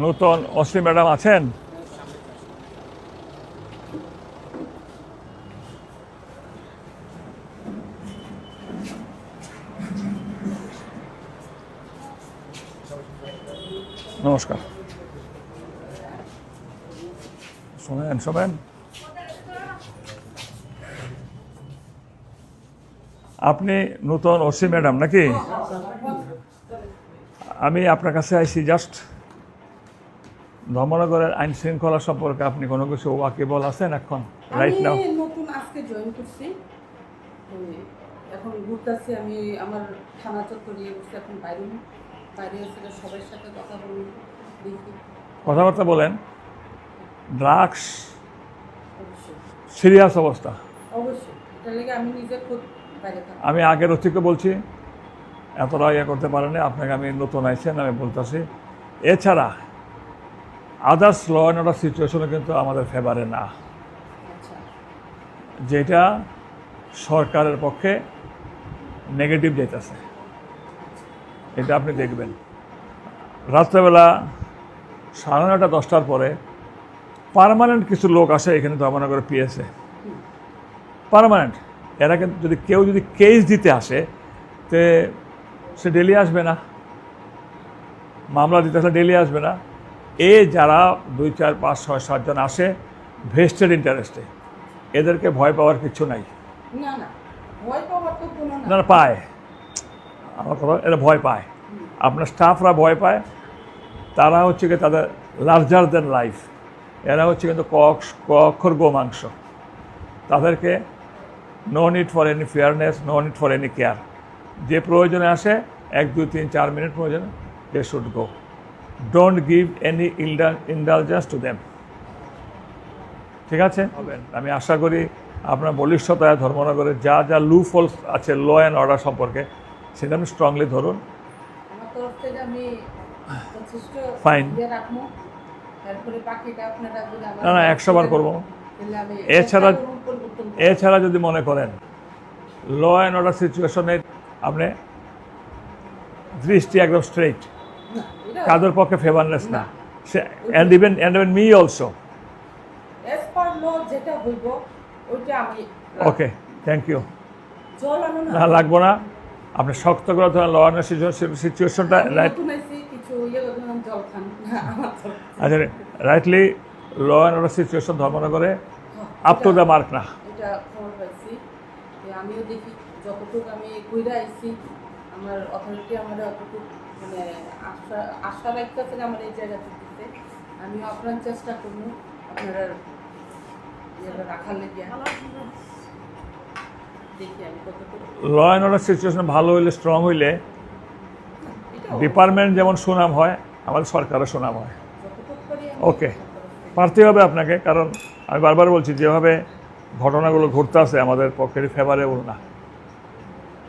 নূতন অসি ম্যাডাম আছেন? নমস্কার। শোনেন শোনেন। আপনি নূতন ওসি ম্যাডাম নাকি? আমি আপনার কাছে আইসি জাস্ট ধর্মনগরের আইন শৃঙ্খলা সম্পর্কে আপনি কোনো কিছু ওয়াকিবল আছেন এখন রাইট নাও আমি নতুন আজকে জয়েন করছি। ওই এখন ঘুরতেছি আমি আমার থানা চত্বর নিয়ে বসে এখন বাইরে বাইরে এসে সবার সাথে কথা বলি কথাবার্তা বলেন। ড্রাগস সিরিয়াস অবস্থা। অবশ্যই। এটা লেগে আমি নিজে খুব বাইরে থাকি আমি আগের অতিকে বলছি এতটা ইয়ে করতে পারেনি আপনাকে আমি নতুন আইছেন আমি বলতেছি। এছাড়া আদার্স ল অ্যান্ড অর্ডার সিচুয়েশনে কিন্তু আমাদের ফেভারে না। যেটা সরকারের পক্ষে নেগেটিভ যেতেছে এটা আপনি দেখবেন। রাত্রেবেলা সাড়ে নটা দশটার পরে পার্মানেন্ট কিছু লোক আসে, এখানে ধর্মনগরের পিএসএ পার্মানেন্ট এরা কিন্তু যদি কেউ যদি কেস দিতে আসে, তে সে ডেলি আসবে না। মামলা দিতে আসলে ডেলি আসবে না। এ যারা দুই চার পাঁচ ছয় সাতজন আসে ভেস্টেড ইন্টারেস্টে এদেরকে ভয় পাওয়ার কিছু নাই। না পায়। আমার কথা এরা ভয় পায়। আপনার স্টাফরা ভয় পায় তারা হচ্ছে কি তাদের লার্জার দেন লাইফ এরা হচ্ছে কিন্তু ক কক্ষর গোমাংস। তাদেরকে no need for any fairness no need for any care যে প্রয়োজনে আসে এক দুই তিন চার মিনিট প্রয়োজনে they should go don't give any indulgence to them ঠিক আছে? আমি আশা করি আপনার বলিষ্ঠতায় ধর্মনগরের যা যা লু ফলস আছে ল অ্যান্ড অর্ডার সম্পর্কে সেটা আপনি স্ট্রংলি ধরুন। আমি আমার না না একশো বার করব। এছাড়া-। এছাড়া যদি মনে করেন ল অ্যান্ড অর্ডার সিচুয়েশনে আপনি দৃষ্টি একদম স্ট্রেইট কাদের পক্ষে ফেভারনেস না? And even and even me also as per law যেটা হইব ওইটা আমি ওকে থ্যাংক ইউ না। লাগবো না। আপনি শক্ত করে ধরেন ল অ্যান্ড সিচুয়েশনটা রাইট আচ্ছা rightly law and order situation ধর্মনগরে up to the mark না। এটা খবর পাইছি আমিও দেখি যতটুকু আমি ঘুরে আইছি আমার অথরিটি আমার অতটুকু মানে আশা আশা আমার এই জায়গাতে দিতে আপনার চেষ্টা করব আপনারা ইয়েটা রাখার লেগে। আমি ল অ্যান্ড অর্ডার সিচুয়েশন ভালো হইলে স্ট্রং হইলে ডিপার্টমেন্ট যেমন সুনাম হয় আমাদের সরকারও সুনাম হয়। আমি ওকে পারতে হবে আপনাকে কারণ আমি বারবার বলছি যেভাবে ঘটনাগুলো ঘটতে আছে আমাদের পক্ষের ফেভারেবল না সর Blueprint তো রাখতে লাগে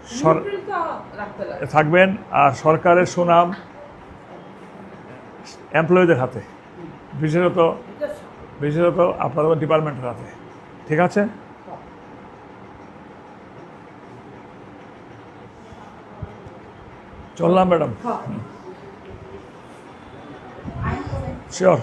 থাকবেন আর সরকারের সুনাম এমপ্লয়ীদের হাতে বিশেষত বিশেষত আপনাদের ডিপার্টমেন্টের হাতে। ঠিক আছে? চললাম ম্যাডাম। হ্যাঁ। শিওর